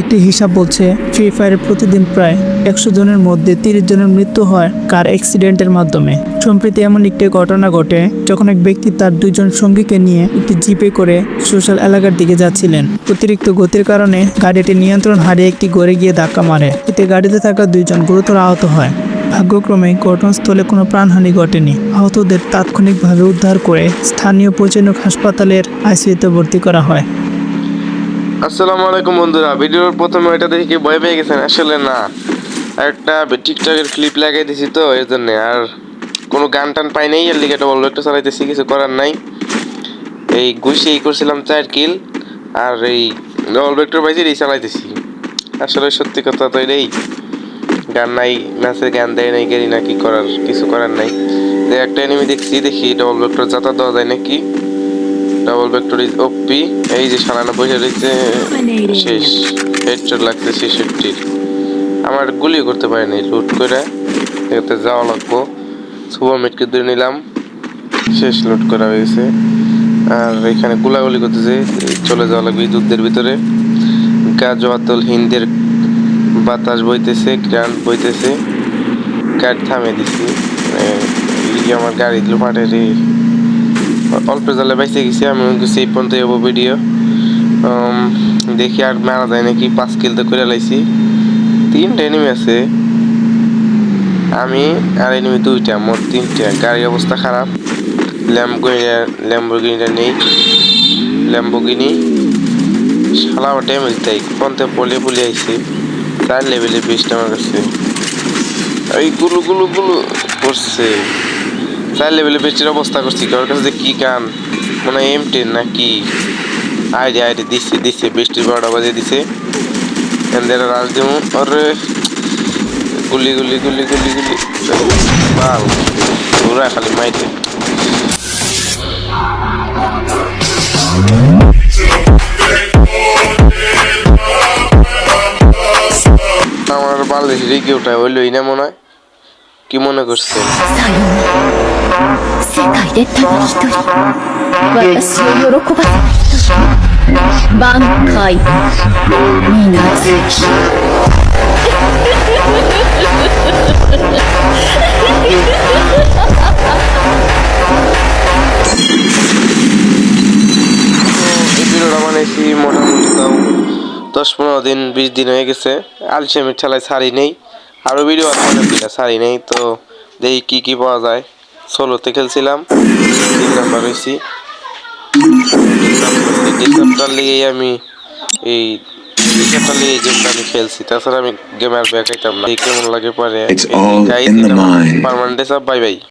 একটি হিসাব বলছে ফ্রি ফায়ারে প্রতিদিন প্রায় একশো জনের মধ্যে তিরিশ জনের মৃত্যু হয় কার অ্যাক্সিডেন্টের মাধ্যমে। সম্প্রতি এমন একটি ঘটনা ঘটে যখন এক ব্যক্তি তার দুজন সঙ্গীকে নিয়ে একটি জিপে করে সোশ্যাল এলাকার দিকে যাচ্ছিলেন। অতিরিক্ত গতির কারণে গাড়িটি নিয়ন্ত্রণ হারিয়ে একটি গড়ে গিয়ে ধাক্কা মারে। এতে গাড়িতে থাকা দুইজন গুরুতর আহত হয়। ভাগ্যক্রমে ঘটনাস্থলে কোনো প্রাণহানি ঘটেনি। আহতদের তাৎক্ষণিকভাবে উদ্ধার করে স্থানীয় পরিচালক হাসপাতালের আইসিইউতে ভর্তি করা হয়। আসসালামু আলাইকুম বন্ধুরা, ভিডিওর প্রথমে এটা দেখে ভয় পেয়ে গেছেন? আসলে না। একটা টিকটকের ক্লিপ লাগাই দিছি তো এর জন্য আর কোনো গান টান পাই নাই, এর লিগে ডবল একটা চালাইতেছি, কিছু করার নাই। এই ঘুষি এই করছিলাম চার কিল আর এই ডবল ভেক্টর পাইছি এই চালাইতেছি। আসলে সত্যি কথা তো এটাই। গান নাই ম্যাচে গান দেয় নাই গেরি না কি করার, কিছু করার নাই। যে একটা এনিমি দেখছি, দেখি ডবল ভেক্টর যাতা দেওয়া যায় নাকি। ডাবল ভেক্টর ইজ ওপি এই যে সালানা বসে রয়েছে শেষ। হেডশট লাগছে ছেষট্টির আমার গুলি করতে পারিনি, লুট করে। এতে যাওয়া লাগবো। সুপার মিটকে ধরে নিলাম। শেষ লুট করা হয়েছে। আর এখানে গুলাগুলি করতেছে। চলে যাওয়া লাগবে যুদ্ধের ভিতরে। গাজওয়াতল হিন্দের বাতাস বইতেছে গ্রান্ড বইতেছে। গাড়ি থামিয়ে দিছি। আমার গাড়ি দিল পাটের এই অল্প জালে বাইসে গেছি, আমি গেছি এই পর্যন্ত হব ভিডিও দেখি আর মারা যায় নাকি, পাঁচ কিল তো করে লাইছি। তিনটা এনিমি আছে। আমি আর এনিমি দুইটা, মোট তিনটা। গাড়ির অবস্থা খারাপ। ল্যাম্বগিনিটা ল্যাম্বগিনিটা নেই। ল্যাম্বগিনি শালা ড্যামেজ দেয়। পন্থে পলে পলে আইছে। চার লেভেলের বেস্ট আমার কাছে। এই গুলো গুলো গুলো করছে। চার লেভেলে বেস্টের অবস্থা করছি কারোর কাছে কি গান? মনে এম টেন না কি আইডি আইডি দিচ্ছে দিচ্ছে বৃষ্টির বারোটা বাজে দিছে। এদের রাজ দেবো আরে গুলি গুলি গুলি গুলি গুলি। বাল পুরা খালি মাইতে আমার বাল বালের রেগিওটা হইলই না মনে হয়। কি মনে করছে 世界でただ一人私を喜ばせた人挽回水月 এই ভিডিওটা বানাইছি মোটামুটি তাও দশ পনেরো দিন বিশ দিন হয়ে গেছে আলসেমির ঠেলায় ছাড়ি নেই আরও ভিডিও আছে দিন ছাড়ি নেই তো দেখি কি কি পাওয়া যায়। ষোলোতে খেলছিলাম তিন নাম্বার হয়েছি। লিগেই আমি এই লেগে গেমটা আমি খেলছি তাছাড়া আমি গেম আর ব্যাকাইতাম না। কেমন লাগে পরে সব পারমানেন্ট বাই বাই